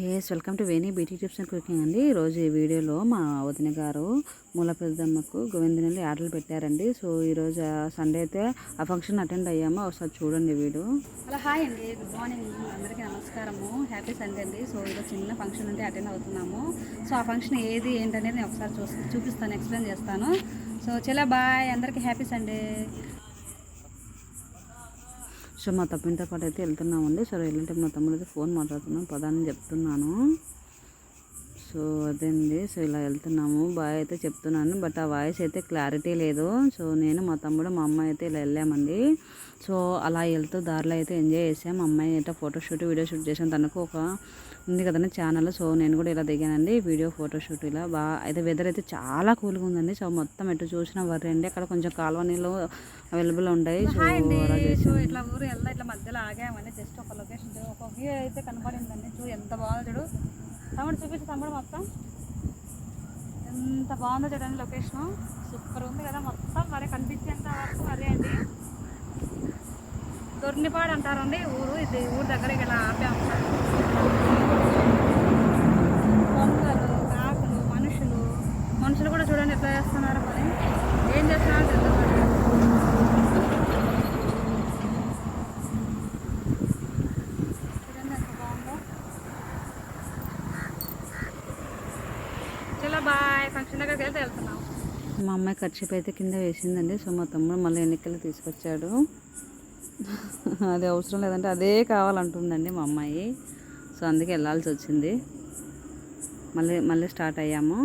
Ways welcome to Veni beauty tips and cooking అండి. ఈరోజు ఈ వీడియోలో మా వదిన గారు మూల పెద్దమ్మకు గోవిందనల్లి ఆర్డర్లు పెట్టారండి. సో ఈరోజు సండే అయితే ఆ ఫంక్షన్ అటెండ్ అయ్యాము. ఒకసారి చూడండి వీడు. హలో హాయ్ అండి. గుడ్ మార్నింగ్ అందరికీ నమస్కారము. హ్యాపీ సండే అండి. సో ఈరోజు చిన్న ఫంక్షన్ అంటే అటెండ్ అవుతున్నాము. సో ఆ ఫంక్షన్ ఏది ఏంటనేది నేను ఒకసారి చూస్తాను చూపిస్తాను ఎక్స్ప్లెయిన్ చేస్తాను. సో చాలా బాయ్ అందరికీ హ్యాపీ సండే సో మా తమ్ముడితో పాటు అయితే వెళ్తున్నామండి. సో వెళ్ళంటే మా తమ్ముడు అయితే ఫోన్ మాట్లాడుతున్నాను పదాన్ని చెప్తున్నాను. సో అదేండి సో ఇలా వెళ్తున్నాము. బాయ్ అయితే చెప్తున్నాను. బట్ ఆ వాయిస్ అయితే క్లారిటీ లేదు. సో నేను మా తమ్ముడు మా అమ్మాయి అయితే ఇలా వెళ్ళామండి. సో అలా వెళ్తూ దారిలో అయితే ఎంజాయ్ చేసాం. మా అమ్మాయి అయితే ఫోటోషూట్ వీడియో షూట్ చేసాం. తనకు ఒక ఉంది కదండి ఛానల్. సో నేను కూడా ఇలా దిగానండి. వీడియో ఫోటోషూట్ ఇలా బాగా అయితే వెదర్ అయితే చాలా కూల్గా ఉందండి. సో మొత్తం ఎటు చూసినా వర్రి అండి. అక్కడ కొంచెం కాలువ నీళ్ళు అవైలబుల్ ఉంటాయి. సో ఇట్లా ఊరు వెళ్దా ఇట్లా మధ్యలో ఆగామండి జస్ట్ ఒక లొకేషన్ ఒక వ్యూ అయితే కనపడిందండి. చూ ఎంత బాగుందో చూడు. తమ్ముడు చూపించు తమ్ముడు మొత్తం. ఎంత బాగుందో చూడండి లొకేషన్ సూపర్ ఉంది కదా మొత్తం మరి కనిపించేంత వరకు మరీ అండి. దొర్నిపాడు అంటారండి ఊరు. ఇది ఊరు దగ్గర ఇలా ఆపాము కొంగలు కాకులు మనుషులు మనుషులు కూడా చూడండి ఎట్లా చేస్తున్నారు పని ఏం చేస్తున్నారో తెలియదు చూడండి ఎంత బాగుందో చలో బాయ్ ఫంక్షన్ దగ్గరికి వెళ్తే వెళ్తున్నాం. మా అమ్మాయి ఖర్చు అయితే కింద వేసిందండి. సో మా తమ్ముడు మళ్ళీ ఎన్నికలు తీసుకొచ్చాడు. అది అవసరం లేదంటే అదే కావాలంటుందండి మా అమ్మాయి. సో అందుకే వెళ్ళాల్సి వచ్చింది. మళ్ళీ మళ్ళీ స్టార్ట్ అయ్యాము.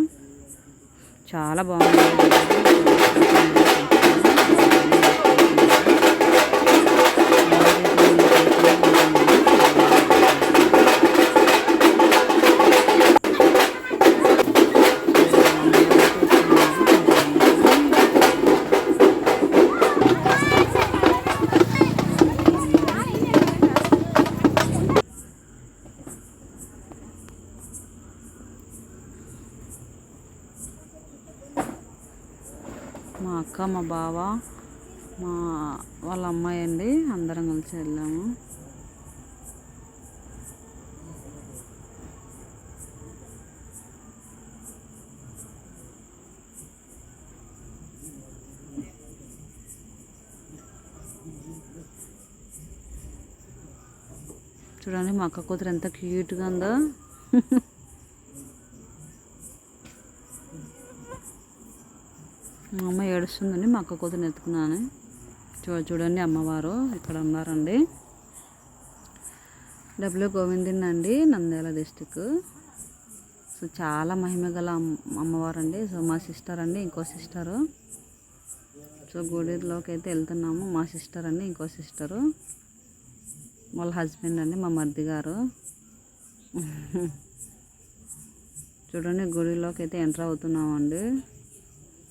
చాలా బాగుంది. మా మా బావ మా వాళ్ళ అమ్మాయి అండి. అందరం కలిసి వెళ్ళాము. చూడండి మా అక్క కూతురు ఎంత క్యూట్గా ఉందో. మా అమ్మ ఏడుస్తుందండి మా అక్క కూతురు ఎత్తుకున్నాను. చూ చూడండి అమ్మవారు ఇక్కడ ఉన్నారండి. డబ్ల్యూ గోవిందన్ అండి నంద్యాల డిస్టిక్ సో చాలా మహిమ గల అమ్మవారు అండి సో మా సిస్టర్ అండి ఇంకో సిస్టరు. సో గుడిలోకి అయితే వెళ్తున్నాము మా సిస్టర్ అండి ఇంకో సిస్టరు. వాళ్ళ హస్బెండ్ అండి మా మర్ది గారు. చూడండి గుడిలోకి అయితే ఎంటర్ అవుతున్నామండి.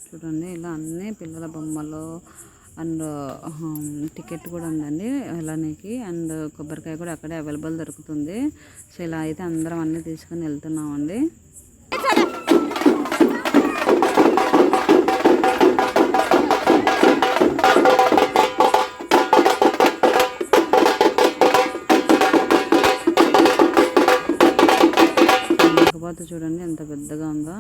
చూడండి ఇలా అన్ని పిల్లల బొమ్మలు అండ్ టికెట్ కూడా ఉందండి వెళ్ళడానికి అండ్ కొబ్బరికాయ కూడా అక్కడే అవైలబుల్ దొరుకుతుంది. సో ఇలా అయితే అందరం అన్నీ తీసుకొని వెళ్తున్నామండి. చూడండి ఎంత పెద్దగా ఉందో.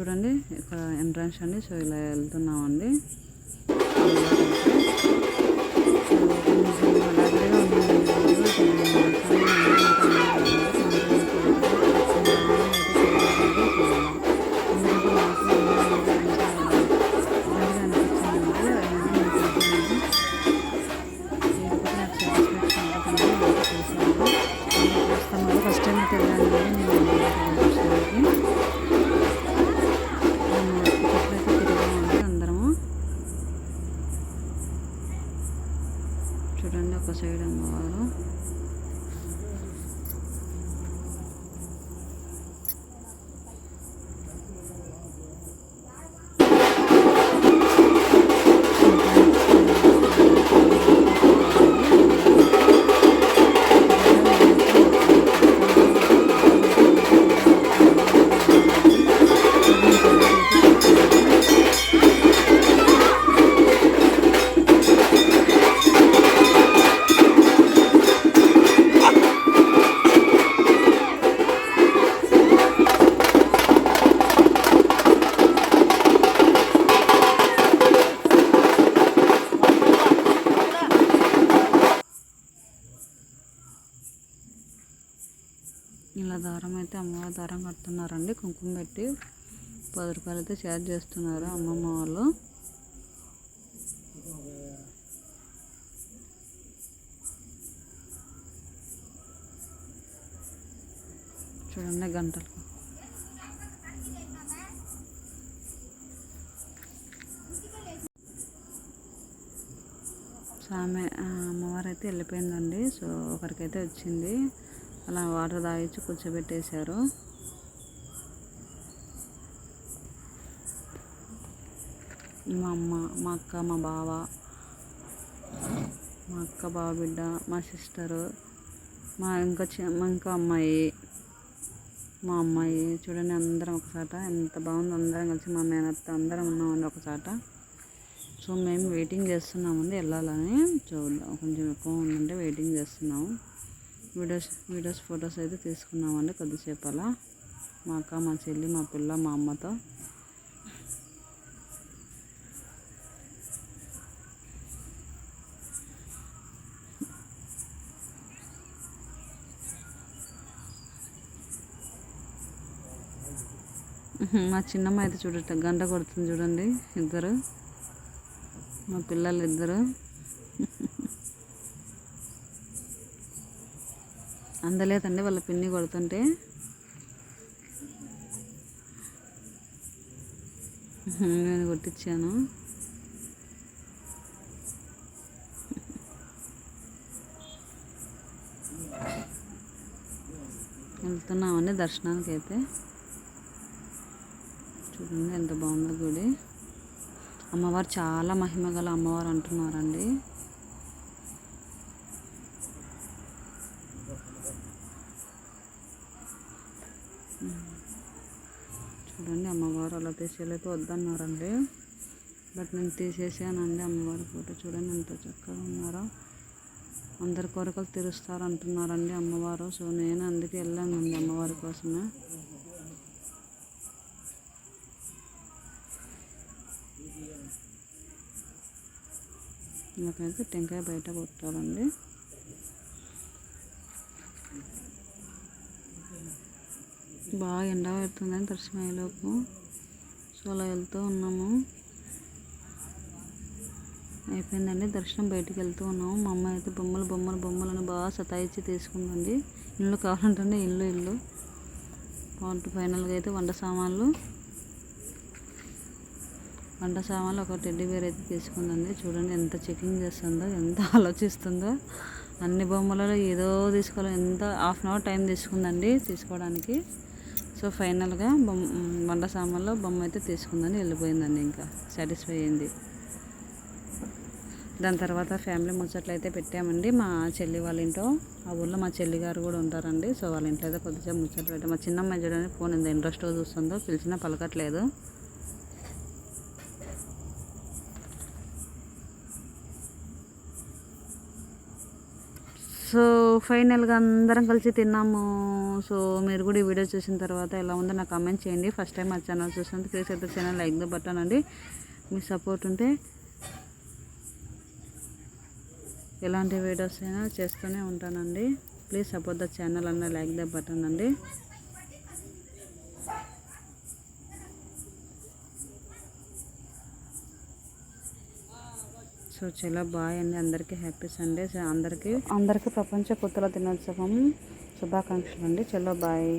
చూడండి. ఇక్కడ ఎంట్రన్స్ అండి. సో ఇలా వెళ్తున్నామండి. చూడండి ఒక సైడ్ అమ్మవారు పెడుతున్నారండి. కుంకుమ పెట్టి పది రూపాయలు అయితే ఛార్జ్ చేస్తున్నారు అమ్మమ్మ వాళ్ళు. చూడండి గంటలు. సామె అమ్మవారు అయితే వెళ్ళిపోయిందండి. సో ఒకరికైతే వచ్చింది. అలా వాటర్ తాగించి కూర్చోబెట్టేశారు. మా అమ్మ మా అక్క మా బావ మా అక్క బావ బిడ్డ మా సిస్టరు మా ఇంకా చి- మా ఇంకా అమ్మాయి మా అమ్మాయి చూడండి అందరం ఒకసాట ఎంత బాగుంది అందరం కలిసి మా మేనత్త అందరం ఉన్నామండి ఒకసాట సో మేము వెయిటింగ్ చేస్తున్నామండి వెళ్ళాలని. చూద్దాం కొంచెం ఎక్కువ ఉందంటే వెయిటింగ్ చేస్తున్నాము. వీడియోస్ వీడియోస్ ఫొటోస్ అయితే తీసుకున్నామండి కొద్దిసేపు అలా. మా అక్క మా చెల్లి మా పిల్ల మా అమ్మతో. మా చిన్నమ్మ అయితే చూడట గంట కొడుతుంది చూడండి ఇద్దరు. మా పిల్లలు ఇద్దరు. అందలేదండి వాళ్ళ పిన్ని కొడుతుంటే. నేను కొట్టించాను వెళ్తున్నామండి దర్శనానికి అయితే చూడండి ఎంత బాగుందో గుడి. అమ్మవారు చాలా మహిమ గల అమ్మవారు అంటున్నారండి. చూడండి అమ్మవారు అలా తీసేయలేక వద్దన్నారండి. బట్ నేను తీసేసానండి అమ్మవారి ఫోటో. చూడండి ఎంత చక్కగా ఉన్నారో. అందరి కోరికలు తీరుస్తారు అంటున్నారండి అమ్మవారు. సో నేను అందుకే వెళ్ళానండి అమ్మవారి కోసమే. నాకైతే టెంకాయ బయట కొట్టాలండి. బాగా ఎండ పెడుతుందని దర్శనం అయ్యేలోపు సో అలా వెళ్తూ ఉన్నాము. అయిపోయిందండి. దర్శనం బయటికి వెళ్తూ ఉన్నాము. మా అమ్మ అయితే బొమ్మలు బొమ్మలు బొమ్మలు బాగా సతాయిచ్చి తీసుకుందండి. ఇల్లు కావాలంటే ఇల్లు ఇల్లు. పాటు ఫైనల్గా అయితే వంట సామాన్లు వంట సామాన్లు ఒక టెడ్డీ బేర్ అయితే తీసుకుందండి. చూడండి ఎంత చెకింగ్ చేస్తుందో ఎంత ఆలోచిస్తుందో. అన్ని బొమ్మలలో ఏదో తీసుకోవాలి. ఎంత హాఫ్ అన్ అవర్ టైం తీసుకుందండి తీసుకోవడానికి. సో ఫైనల్గా బొమ్మ వంట సామాన్లో బొమ్మ అయితే తీసుకుందని వెళ్ళిపోయిందండి ఇంకా. సాటిస్ఫై అయింది. దాని తర్వాత ఫ్యామిలీ ముచ్చట్లు అయితే పెట్టామండి. మా చెల్లి వాళ్ళ ఇంట్లో ఆ ఊళ్ళో మా చెల్లి గారు కూడా ఉంటారండి. సో వాళ్ళ ఇంట్లో అయితే కొద్దిసేపు ముచ్చట్లు పెట్టాం మా చిన్నమ్మాయి చూడండి ఫోన్ ఎంత ఇంట్రెస్ట్గా చూస్తుందో పిలిచినా పలకట్లేదు. సో ఫైనల్గా అందరం కలిసి తిన్నాము. సో మీరు కూడా ఈ వీడియో చూసిన తర్వాత ఎలా ఉందో నాకు కమెంట్ చేయండి. ఫస్ట్ టైం మా ఛానల్ చూసినందుకు ప్లీజ్ అయితే ఛానల్ లైక్ ద బటన్ అండి. మీ సపోర్ట్ ఉంటే ఎలాంటి వీడియోస్ అయినా చేస్తూనే ఉంటానండి. ప్లీజ్ సపోర్ట్ ద ఛానల్ అన్న లైక్ ద బటన్ అండి. సో చాలా బాయ్ అండి. అందరికీ హ్యాపీ సండే సో అందరికీ అందరికీ ప్రపంచ కుత్తుల దినోత్సవం శుభాకాంక్షలు అండి చలో బాయ్.